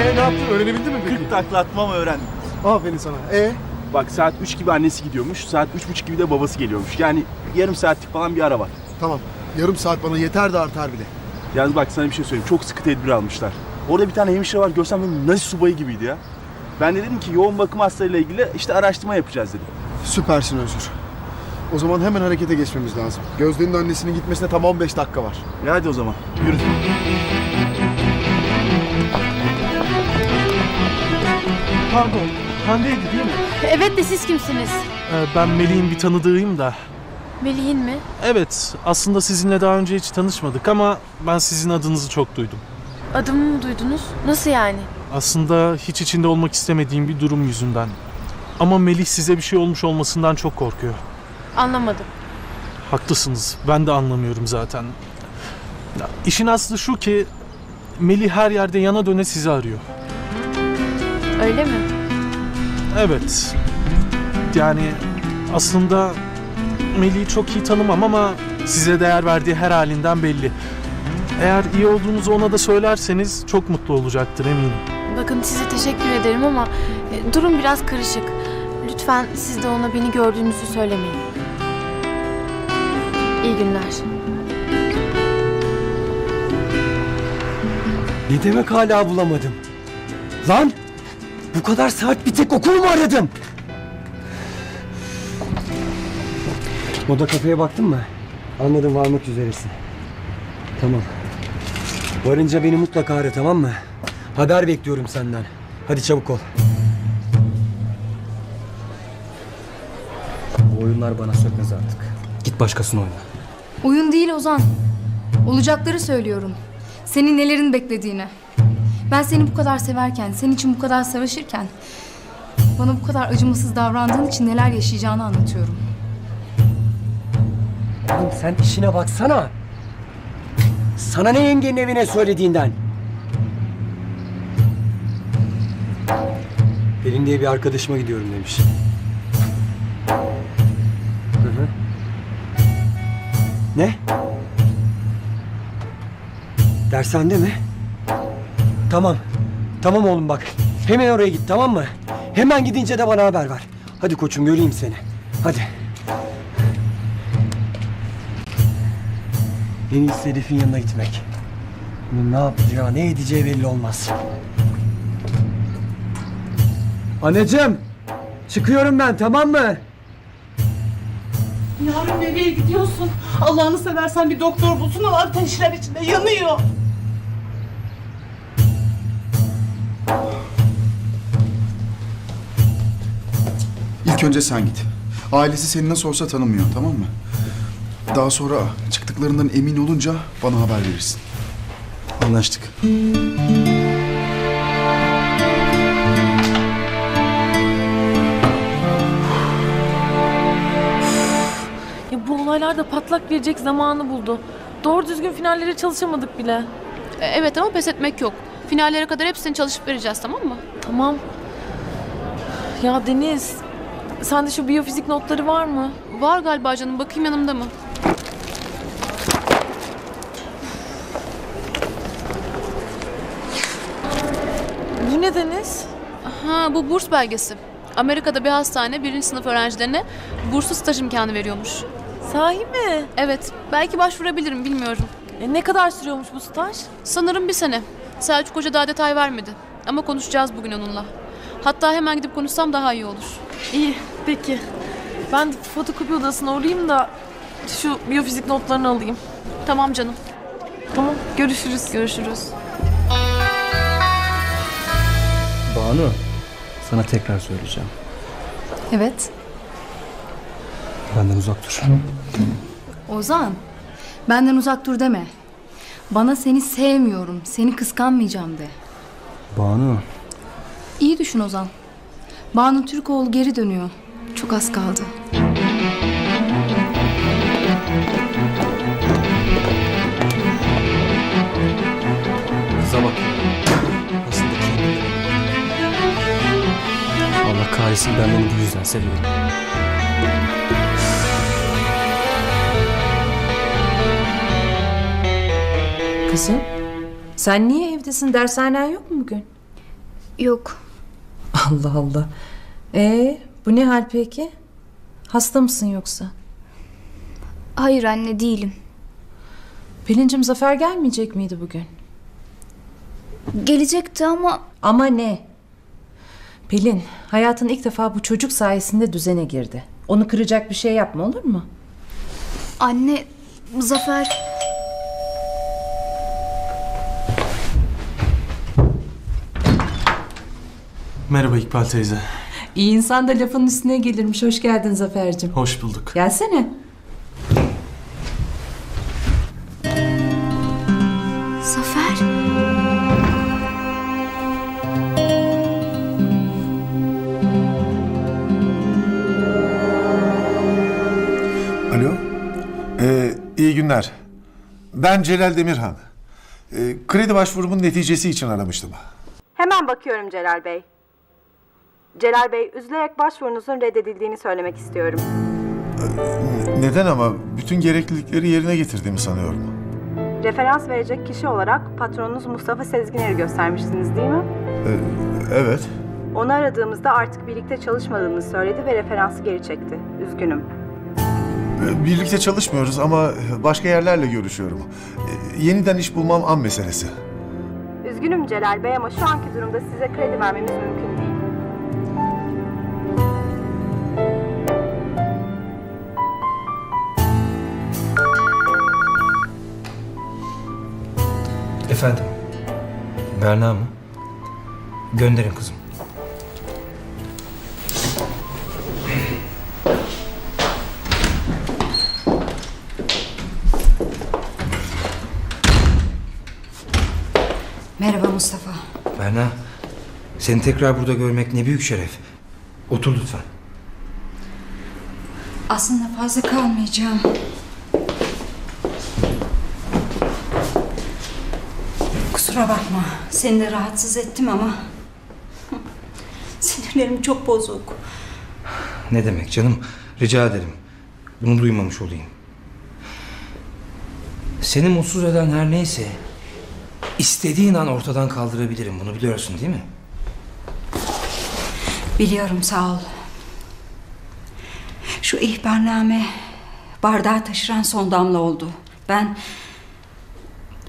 Ee ne yaptın? Öğrenebildin mi peki? 40 takla atmam öğrendim. Aferin sana. Ee? Bak saat 3 gibi annesi gidiyormuş, saat 3.30 gibi de babası geliyormuş. Yani yarım saatlik falan bir ara var. Tamam. Yarım saat bana yeter de artar bile. Yalnız bak sana bir şey söyleyeyim, çok sıkı tedbir almışlar. Orada bir tane hemşire var, görsem böyle nazi subayı gibiydi ya. Ben de dedim ki yoğun bakım hastalarıyla ilgili işte araştırma yapacağız dedim. Süpersin Özgür. O zaman hemen harekete geçmemiz lazım. Gözde'nin annesinin gitmesine tam 15 dakika var. E hadi o zaman, yürü. Pardon, Hande'ydi değil mi? Evet de siz kimsiniz? Ee, ben Melih'in bir tanıdığıyım da. Melih'in mi? Evet, aslında sizinle daha önce hiç tanışmadık ama ben sizin adınızı çok duydum. Adımı mı duydunuz? Nasıl yani? Aslında hiç içinde olmak istemediğim bir durum yüzünden. Ama Melih size bir şey olmuş olmasından çok korkuyor. Anlamadım. Haklısınız, ben de anlamıyorum zaten. Ya, işin aslı şu ki Melih her yerde yana döne sizi arıyor. Öyle mi? Evet. Yani aslında Melih'i çok iyi tanımam ama size değer verdiği her halinden belli. Eğer iyi olduğunuzu ona da söylerseniz çok mutlu olacaktır eminim. Bakın size teşekkür ederim ama e, durum biraz karışık. Lütfen siz de ona beni gördüğünüzü söylemeyin. İyi günler. Ne demek hala bulamadım? Lan! Bu kadar saat bir tek okul mu aradım? Moda kafeye baktın mı? Anladım varmak üzeresin. Tamam. Varınca beni mutlaka ara tamam mı? Haber bekliyorum senden. Hadi çabuk ol. Bu oyunlar bana sökmez artık. Git başkasını oyna. Oyun değil Ozan. Olacakları söylüyorum. Senin nelerin beklediğini. Ben seni bu kadar severken, senin için bu kadar savaşırken... ...bana bu kadar acımasız davrandığın için neler yaşayacağını anlatıyorum. Oğlum sen işine baksana. Sana ne yengenin evine söylediğinden? Pelin diye bir arkadaşıma gidiyorum demiş. Hı hı. Ne? Dershanede mi? Tamam. Tamam oğlum bak. Hemen oraya git tamam mı? Hemen gidince de bana haber ver. Hadi koçum göreyim seni. Hadi. En iyisi Elif'in yanına gitmek. Bunun ne yapacağı, ne edeceği belli olmaz. Anneciğim, çıkıyorum ben tamam mı? Yavrum nereye gidiyorsun? Allah'ını seversen bir doktor bulsun ama ateşler içinde yanıyor. İlk önce sen git. Ailesi seni nasıl olsa tanımıyor tamam mı? Daha sonra çıktıklarından emin olunca bana haber verirsin. Anlaştık. Ya bu olaylar da patlak verecek zamanı buldu. Doğru düzgün finallere çalışamadık bile. E, Evet ama pes etmek yok. Finallere kadar hepsini çalışıp vereceğiz tamam mı? Tamam. Ya Deniz, sende şu biyofizik notları var mı? Var galiba canım bakayım yanımda mı? Bu ne Deniz? Ha bu burs belgesi. Amerika'da bir hastane birinci sınıf öğrencilerine burslu staj imkanı veriyormuş. Sahi mi? Evet belki başvurabilirim bilmiyorum. E, ne kadar sürüyormuş bu staj? Sanırım bir sene. Selçuk Hoca daha detay vermedi. Ama konuşacağız bugün onunla. Hatta hemen gidip konuşsam daha iyi olur. İyi, peki. Ben fotokopi odasına uğrayayım da şu biyofizik notlarını alayım. Tamam canım. Tamam, görüşürüz. Görüşürüz. Banu, sana tekrar söyleyeceğim. Evet. Benden uzak dur. Ozan, benden uzak dur deme. Bana seni sevmiyorum, seni kıskanmayacağım de. Banu, İyi düşün Ozan. Banu Türkoğlu geri dönüyor. Çok az kaldı. kıza bak. Aslında kendini. Allah kahretsin ben beni bu yüzden seviyorum. Kızım, sen niye evdesin? Dershanen yok mu bugün? Yok. Allah Allah. Ee, bu ne hal peki? Hasta mısın yoksa? Hayır anne değilim. Pelincim Zafer gelmeyecek miydi bugün? Gelecekti ama Ama ne? Pelin, hayatın ilk defa bu çocuk sayesinde düzene girdi. Onu kıracak bir şey yapma olur mu? anne Zafer Merhaba İkbal teyze. İyi insan da lafın üstüne gelirmiş. Hoş geldin Zafer'cim. Hoş bulduk. Gelsene. Zafer Alo. Ee, iyi günler. Ben Celal Demirhan. Ee, kredi başvurumun neticesi için aramıştım. Hemen bakıyorum Celal Bey. Celal Bey, üzülerek başvurunuzun reddedildiğini söylemek istiyorum. Neden ama? Bütün gereklilikleri yerine getirdiğimi sanıyorum. Referans verecek kişi olarak patronunuz Mustafa Sezginer'i göstermiştiniz değil mi? Ee, evet. Onu aradığımızda artık birlikte çalışmadığını söyledi ve referansı geri çekti. Üzgünüm. Ee, Birlikte çalışmıyoruz ama başka yerlerle görüşüyorum. Ee, Yeniden iş bulmam an meselesi. Üzgünüm Celal Bey ama şu anki durumda size kredi vermemiz mümkün değil. Efendim? Berna mı? Gönderin kızım. Merhaba Mustafa. Berna, seni tekrar burada görmek ne büyük şeref. Otur lütfen. Aslında fazla kalmayacağım. Bakma. Seni de rahatsız ettim ama... Sinirlerim çok bozuk. Ne demek canım? Rica ederim. Bunu duymamış olayım. Seni mutsuz eden her neyse... ...istediğin an ortadan kaldırabilirim. Bunu biliyorsun değil mi? Biliyorum sağ ol. Şu ihbarname bardağı taşıran son damla oldu. Ben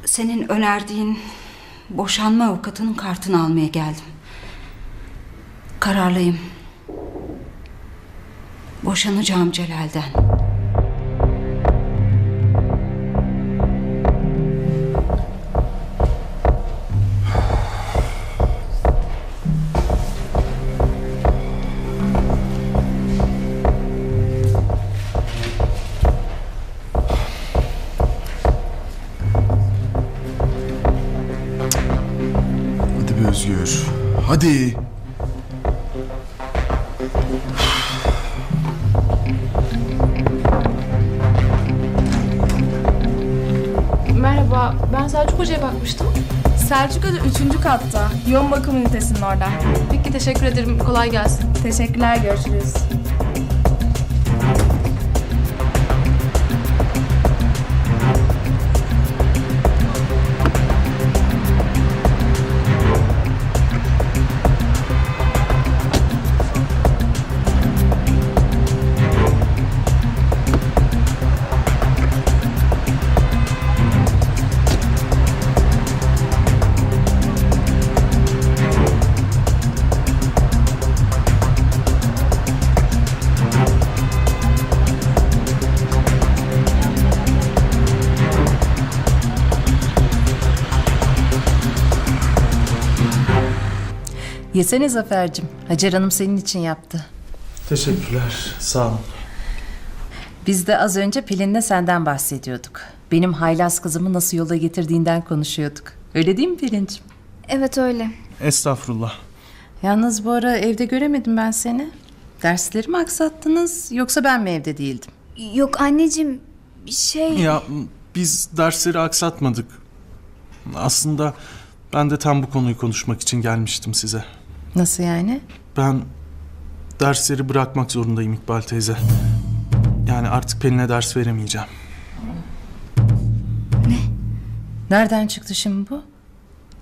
senin önerdiğin boşanma avukatının kartını almaya geldim. Kararlıyım. Boşanacağım Celal'den. Hadi. Merhaba, ben Selçuk Hoca'ya bakmıştım. Selçuk Hoca 3. katta. Yoğun bakım ünitesinin orada. Peki teşekkür ederim, kolay gelsin. Teşekkürler görüşürüz. Yesene Zafer'cim. Hacer Hanım senin için yaptı. Teşekkürler. Sağ olun. Biz de az önce Pelin'le senden bahsediyorduk. Benim haylaz kızımı nasıl yola getirdiğinden konuşuyorduk. Öyle değil mi Pelin'cim? Evet öyle. Estağfurullah. Yalnız bu ara evde göremedim ben seni. Dersleri mi aksattınız yoksa ben mi evde değildim? Yok anneciğim şey... Ya biz dersleri aksatmadık. Aslında ben de tam bu konuyu konuşmak için gelmiştim size. Nasıl yani? Ben dersleri bırakmak zorundayım İkbal teyze. Yani artık Pelin'e ders veremeyeceğim. Nereden çıktı şimdi bu?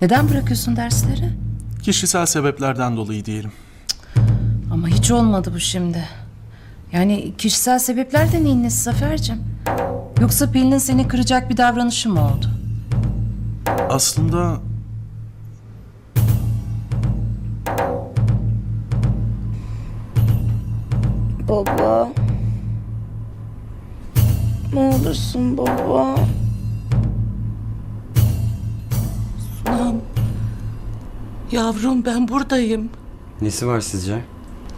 Neden bırakıyorsun dersleri? Kişisel sebeplerden dolayı diyelim. Ama hiç olmadı bu şimdi. Yani kişisel sebepler de neyin nesi Zafer'cim? Yoksa Pelin'in seni kıracak bir davranışı mı oldu? Aslında Baba. Ne olursun baba. Sunam. Yavrum ben buradayım. Nesi var sizce?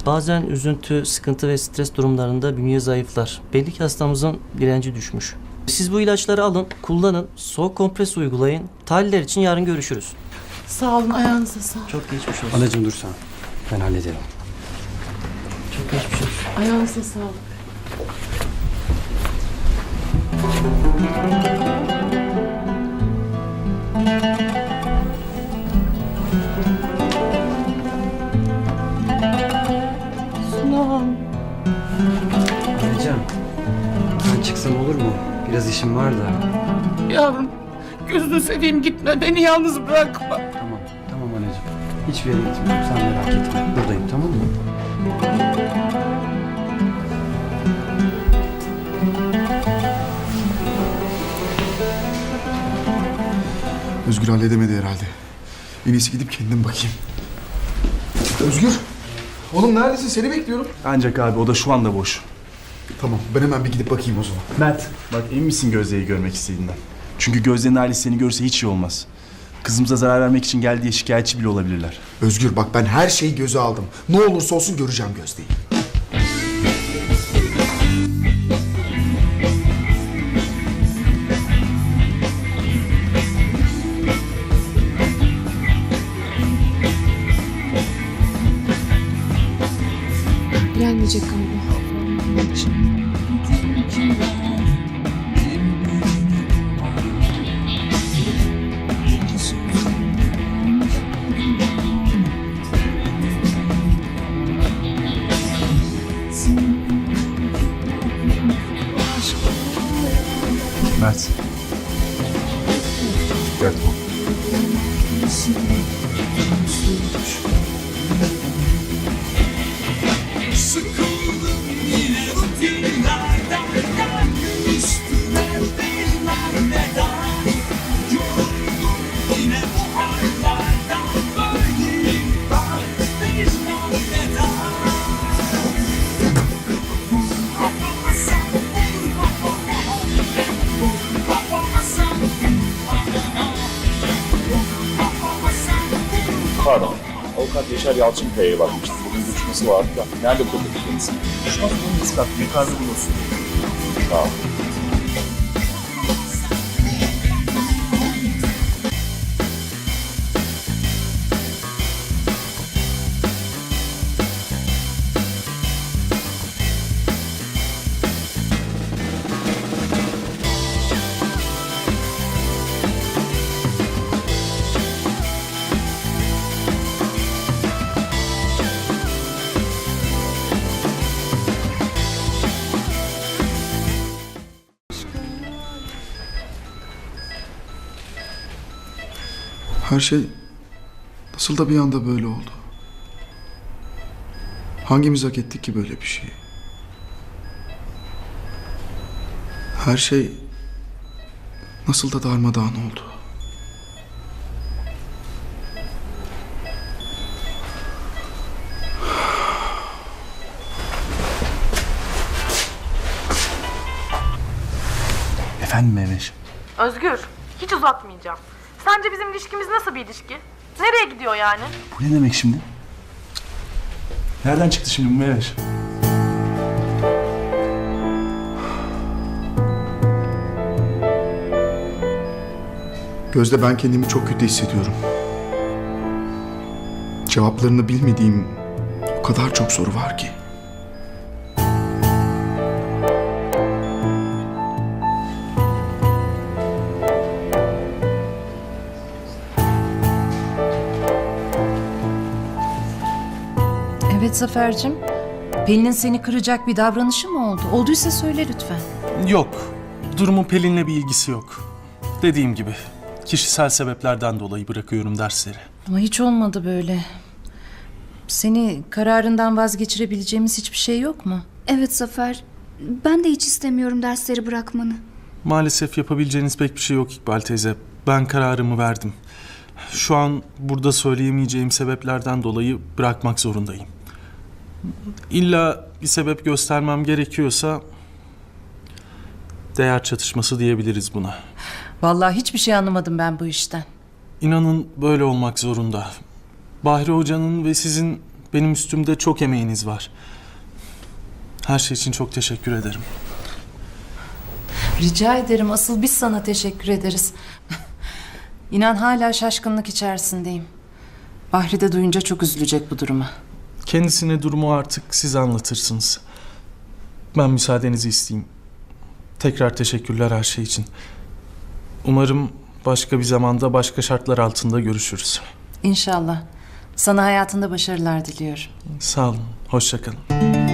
Bazen üzüntü, sıkıntı ve stres durumlarında bünye zayıflar. Belli ki hastamızın direnci düşmüş. Siz bu ilaçları alın, kullanın, soğuk kompres uygulayın. Tahliller için yarın görüşürüz. Sağ olun ayağınıza sağlık. Çok geçmiş olsun. Anacığım dur sen. Ben hallederim. Geçmiş olsun. Ayağınıza sağlık. Sunam. Anacığım. Ben çıksam olur mu? Biraz işim var da. Yavrum gözünü seveyim gitme beni yalnız bırakma. Tamam, tamam anacığım. Hiçbir yere gitmiyorum. Sen merak etme. Buradayım tamam mı? Özgür halledemedi herhalde. En iyisi gidip kendim bakayım. Özgür! Oğlum neredesin? Seni bekliyorum. Ancak abi o da şu anda boş. Tamam ben hemen bir gidip bakayım o zaman. Mert bak emin misin Gözde'yi görmek istediğinden? Çünkü Gözde'nin ailesi seni görse hiç iyi olmaz. Kızımıza zarar vermek için geldiği diye şikayetçi bile olabilirler. Özgür bak ben her şeyi göze aldım. Ne olursa olsun göreceğim Gözde'yi. Gelmeyecek galiba. Yaşar Yalçınkaya'ya bakmıştım. Bugün görüşmesi vardı da. Nerede bulunduk kendisi? Şu an son üst kat yukarıda bulunsun. Sağ ol. Şey nasıl da bir anda böyle oldu? Hangimiz hak ettik ki böyle bir şeyi? Her şey nasıl da darmadağın oldu? Efendim Mehmet. Özgür, hiç uzatmayacağım. Sence bizim ilişkimiz nasıl bir ilişki? Nereye gidiyor yani? Bu ne demek şimdi? Nereden çıktı şimdi bu Mehmet? Gözde ben kendimi çok kötü hissediyorum. Cevaplarını bilmediğim o kadar çok soru var ki. Evet Zafer'cim. Pelin'in seni kıracak bir davranışı mı oldu? Olduysa söyle lütfen. yok. Durumun Pelin'le bir ilgisi yok. Dediğim gibi kişisel sebeplerden dolayı bırakıyorum dersleri. Ama hiç olmadı böyle. Seni kararından vazgeçirebileceğimiz hiçbir şey yok mu? Evet Zafer. Ben de hiç istemiyorum dersleri bırakmanı. Maalesef yapabileceğiniz pek bir şey yok İkbal teyze. Ben kararımı verdim. Şu an burada söyleyemeyeceğim sebeplerden dolayı bırakmak zorundayım. İlla bir sebep göstermem gerekiyorsa değer çatışması diyebiliriz buna. Vallahi hiçbir şey anlamadım ben bu işten. İnanın böyle olmak zorunda. Bahri Hoca'nın ve sizin benim üstümde çok emeğiniz var. Her şey için çok teşekkür ederim. Rica ederim. Asıl biz sana teşekkür ederiz. İnan hala şaşkınlık içerisindeyim. Bahri de duyunca çok üzülecek bu duruma. Kendisine durumu artık siz anlatırsınız. Ben müsaadenizi isteyeyim. Tekrar teşekkürler her şey için. Umarım başka bir zamanda başka şartlar altında görüşürüz. İnşallah. Sana hayatında başarılar diliyorum. Sağ olun. Hoşça kalın.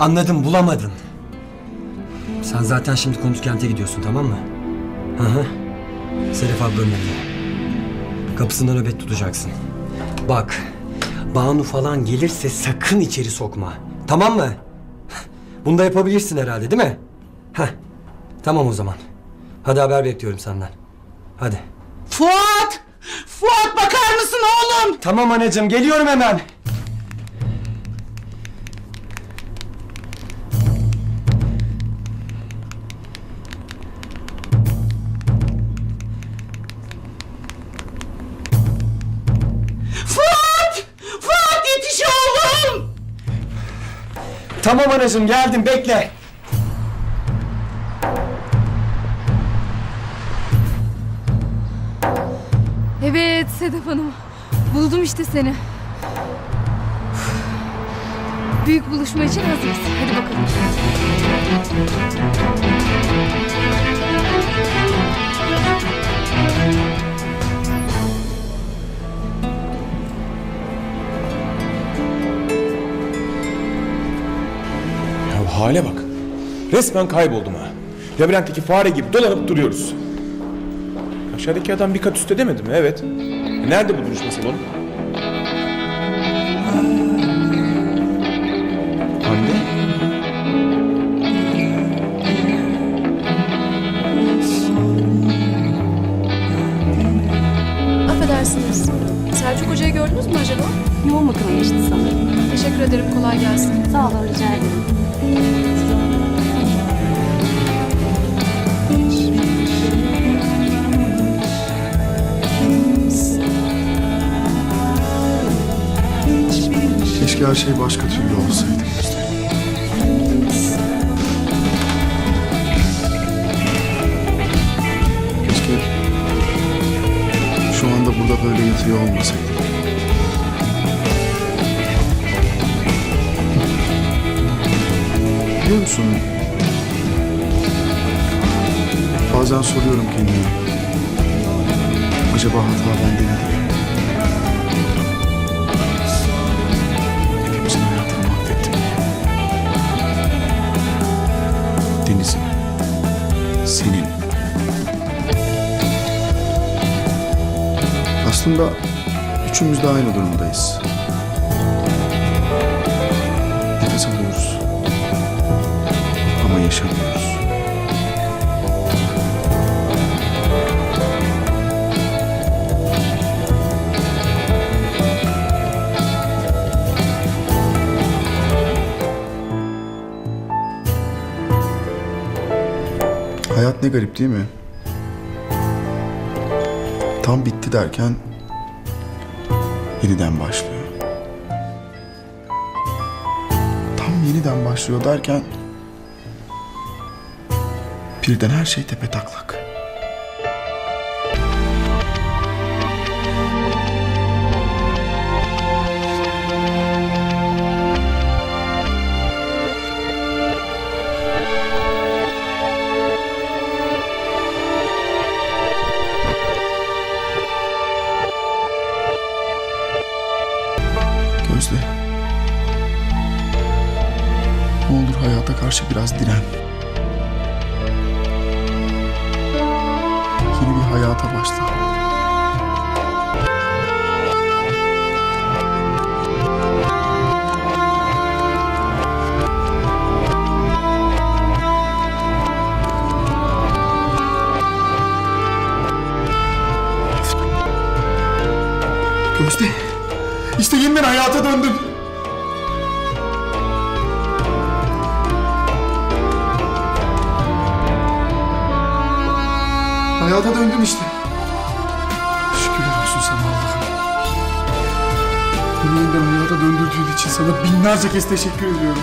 Anladım bulamadın. Sen zaten şimdi konut kente gidiyorsun tamam mı? Hı hı. Sedef ablanın evine. Kapısında nöbet tutacaksın. Bak. Banu falan gelirse sakın içeri sokma. Tamam mı? Bunu da yapabilirsin herhalde değil mi? Heh. Tamam o zaman. Hadi haber bekliyorum senden. Hadi. Fuat! Fuat bakar mısın oğlum? Tamam anacığım geliyorum hemen. Anacığım geldim bekle. Evet Sedef Hanım. Buldum işte seni. Büyük buluşma için hazırız. Hadi bakalım. Resmen kayboldum ha. Labirentteki fare gibi dolanıp duruyoruz. Aşağıdaki adam bir kat üstte demedi mi? Evet. E nerede bu duruşma salonu? Hande? Affedersiniz. Selçuk Hoca'yı gördünüz mü acaba? Yoğun bakıma geçti sanırım. Teşekkür ederim. Kolay gelsin. Sağ olun rica ederim. Keşke her şey başka türlü olsaydı. Keşke şu anda burada böyle yatıyor olmasaydı. Biliyor musun? Bazen soruyorum kendime. Acaba hata bende mi Aslında üçümüz de aynı durumdayız. Nefes alıyoruz. Ama yaşamıyoruz. Hayat ne garip değil mi? Tam bitti derken yeniden başlıyor. Tam yeniden başlıyor derken birden her şey tepe taklak. Karşı biraz diren. Yeni bir hayata başla. Gözde, işte yeniden hayata döndüm. Hayata döndüm işte. Şükürler olsun sana Allah'ım. Beni yeniden hayata döndürdüğün için sana binlerce kez teşekkür ediyorum.